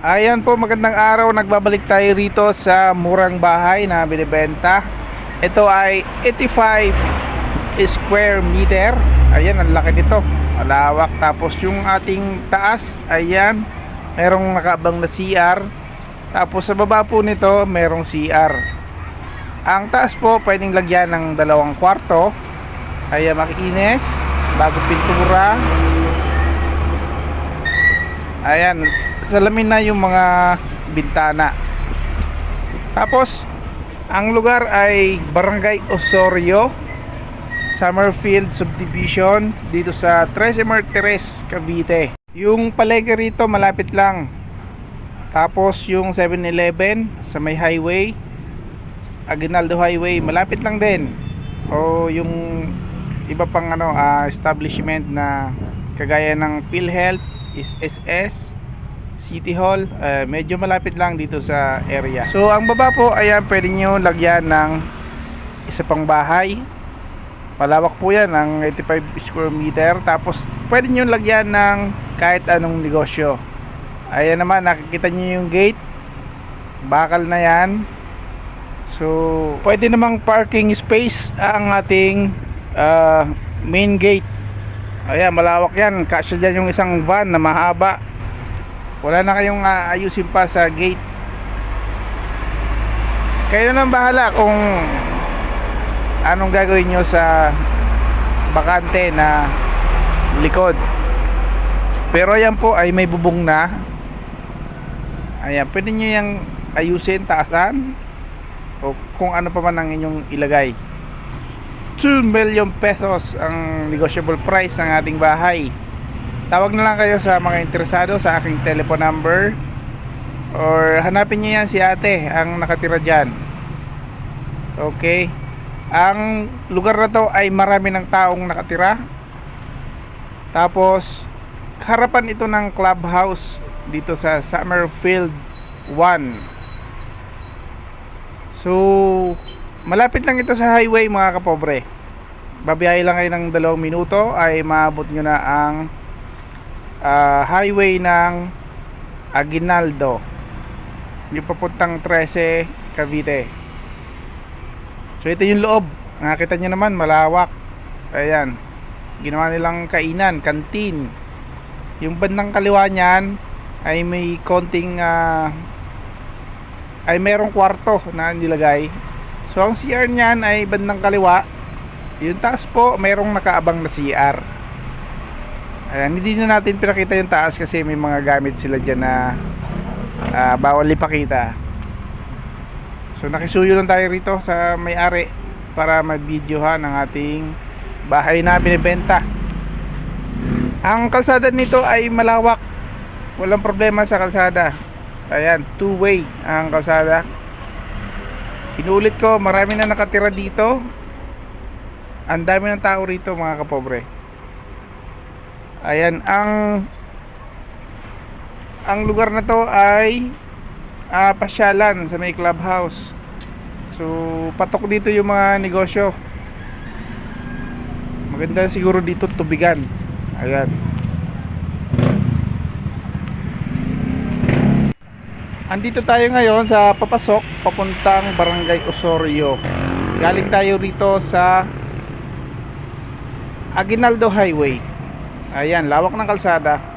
Ayan po, magandang araw. Nagbabalik tayo rito sa murang bahay na binibenta. Ito ay 85 square meter. Ayan, ang laki nito. Malawak. Tapos yung ating taas, ayan, merong nakaabang na CR. Tapos sa baba po nito, merong CR. Ang taas po, pwedeng lagyan ng dalawang kwarto. Ayan, makikinis. Bago pintura. Ayan, salamin na yung mga bintana. Tapos, ang lugar ay Barangay Osorio, Summerfield Subdivision, dito sa Trece Martires, Cavite. Yung palengke rito malapit lang. Tapos yung 7-Eleven sa may highway, Aguinaldo Highway, malapit lang din. O yung iba pang ano, ah, establishment na kagaya ng PhilHealth, is SS, City Hall, eh, medyo malapit lang dito sa area. So ang baba po, ayan, pwede nyo lagyan ng isa pang bahay. Malawak po yan, ang 85 square meter. Tapos pwede nyo lagyan ng kahit anong negosyo. Ayan naman, nakikita nyo yung gate. Bakal na yan. So, pwede namang parking space ang ating ah, main gate. Ayan, malawak yan. Kasya dyan yung isang van na mahaba. Wala na kayong aayusin pa sa gate. Kayo na lang bahala kung anong gagawin nyo sa bakante na likod. Pero yan po ay may bubong na. Ayan, pwede nyo yung ayusin, taasan. O kung ano pa man ang inyong ilagay. 2 million pesos ang negotiable price ng ating bahay. Tawag na lang kayo sa mga interesado sa aking telephone number or hanapin niyo yan si ate ang nakatira dyan. Okay. Ang lugar na to ay marami ng taong nakatira. Tapos harapan ito ng clubhouse dito sa Summerfield 1. So, malapit lang ito sa highway mga kapobre. Babiyahe lang kayo ng dalawang minuto ay maabot nyo na ang ah, highway ng Aguinaldo. Yung papuntang 13 Cavite. So ito yung loob. Nakita nyo naman malawak. Ayan. Ginawa nilang kainan, kantin. Yung bandang kaliwa niyan ay may konting ah, ay merong kwarto na nilagay. So ang CR niyan ay bandang kaliwa. Yung taas po merong nakaabang na CR. Ayan, hindi na natin pinakita yung taas kasi may mga gamit sila dyan na ah, bawal ipakita. So nakisuyo lang tayo rito sa may-ari para mag-videohan ang ating bahay na binibenta. Ang kalsada nito ay malawak. Walang problema sa kalsada. Ayan, two-way ang kalsada. Inulit ko, marami na nakatira dito. Ang dami ng tao rito mga kapobre. Ayan, ang ang lugar na to ay ah, pasyalan sa may clubhouse. So, patok dito yung mga negosyo. Maganda siguro dito tubigan. Ayan. Andito tayo ngayon sa papasok papuntang Barangay Osorio. Galing tayo rito sa Aguinaldo Highway. Ayan, lawak ng kalsada.